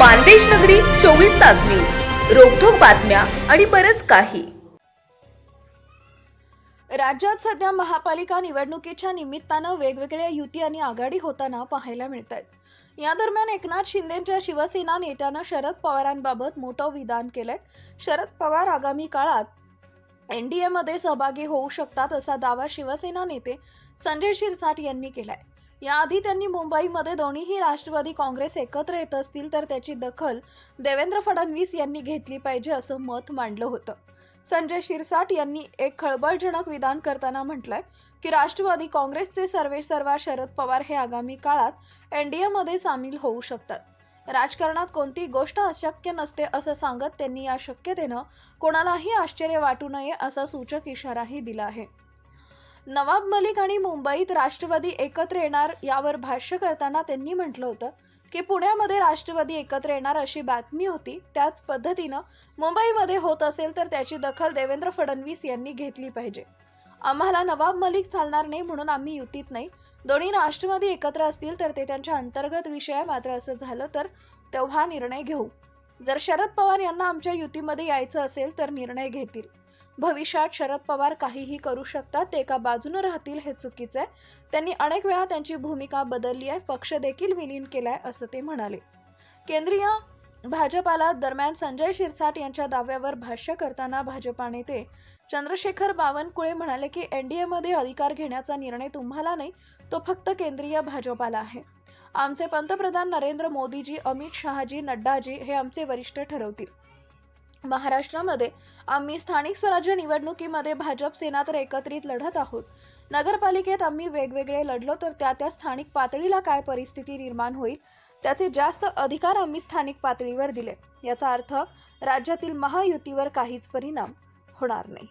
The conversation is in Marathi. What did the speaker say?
मानदेश नगरी चोवीस तास न्यूज. रोखोक बातम्या आणि बरच काही. राज्यात सध्या महापालिका निवडणुकीच्या निमित्तानं वेगवेगळ्या युती आणि आघाडी होताना पाहायला मिळत आहेत या दरम्यान एकनाथ शिंदेच्या शिवसेना नेत्यानं शरद पवारांबाबत मोठं विधान केलंय. शरद पवार आगामी काळात एन डी एमध्ये सहभागी होऊ शकतात असा दावा शिवसेना नेते संजय शिरसाट यांनी केलाय. याआधी त्यांनी मुंबईमध्ये दोन्हीही राष्ट्रवादी काँग्रेस एकत्र येत असतील तर त्याची दखल देवेंद्र फडणवीस यांनी घेतली पाहिजे असं मत मांडलं होतं. संजय शिरसाट यांनी एक खळबळजनक विधान करताना म्हटलंय की राष्ट्रवादी काँग्रेसचे सर्वे सर्वा शरद पवार हे आगामी काळात एनडीएमध्ये सामील होऊ शकतात. राजकारणात कोणती गोष्ट अशक्य नसते असं सांगत त्यांनी या शक्यतेनं कोणालाही आश्चर्य वाटू नये असा सूचक इशाराही दिला आहे. नवाब मलिक आणि मुंबईत राष्ट्रवादी एकत्र येणार यावर भाष्य करताना त्यांनी म्हटलं होतं की पुण्यामध्ये राष्ट्रवादी एकत्र येणार अशी बातमी होती. त्याच पद्धतीनं मुंबईमध्ये होत असेल तर त्याची दखल देवेंद्र फडणवीस यांनी घेतली पाहिजे. आम्हाला नवाब मलिक चालणार नाही म्हणून आम्ही युतीत नाही. दोन्ही राष्ट्रवादी एकत्र असतील तर ते त्यांच्या अंतर्गत विषय आहे. मात्र असं झालं तर तेव्हा निर्णय घेऊ. जर शरद पवार यांना आमच्या युतीमध्ये यायचं असेल तर निर्णय घेतील. भविष्यात शरद पवार काहीही करू शकतात ते एका बाजूनं राहतील हे चुकीचं आहे. त्यांनी अनेक वेळा त्यांची भूमिका बदलली आहे पक्ष देखील विलीन केलाय असं ते म्हणाले. केंद्रीय भाजपाला दरम्यान संजय शिरसाट यांच्या दाव्यावर भाष्य करताना भाजपा नेते चंद्रशेखर बावनकुळे म्हणाले की एनडीएमध्ये अधिकार घेण्याचा निर्णय तुम्हाला नाही तो फक्त केंद्रीय भाजपाला आहे. आमचे पंतप्रधान नरेंद्र मोदीजी अमित शहाजी नड्डाजी हे आमचे वरिष्ठ ठरवतील. महाराष्ट्रामध्ये आम्ही स्थानिक स्वराज्य निवडणुकीमध्ये भाजप सेना तर एकत्रित लढत आहोत. नगरपालिकेत आम्ही वेगवेगळे लढलो तर त्या त्या स्थानिक पातळीला काय परिस्थिती निर्माण होईल त्याचे जास्त अधिकार आम्ही स्थानिक पातळीवर दिले. याचा अर्थ राज्यातील महायुतीवर काहीच परिणाम होणार नाही.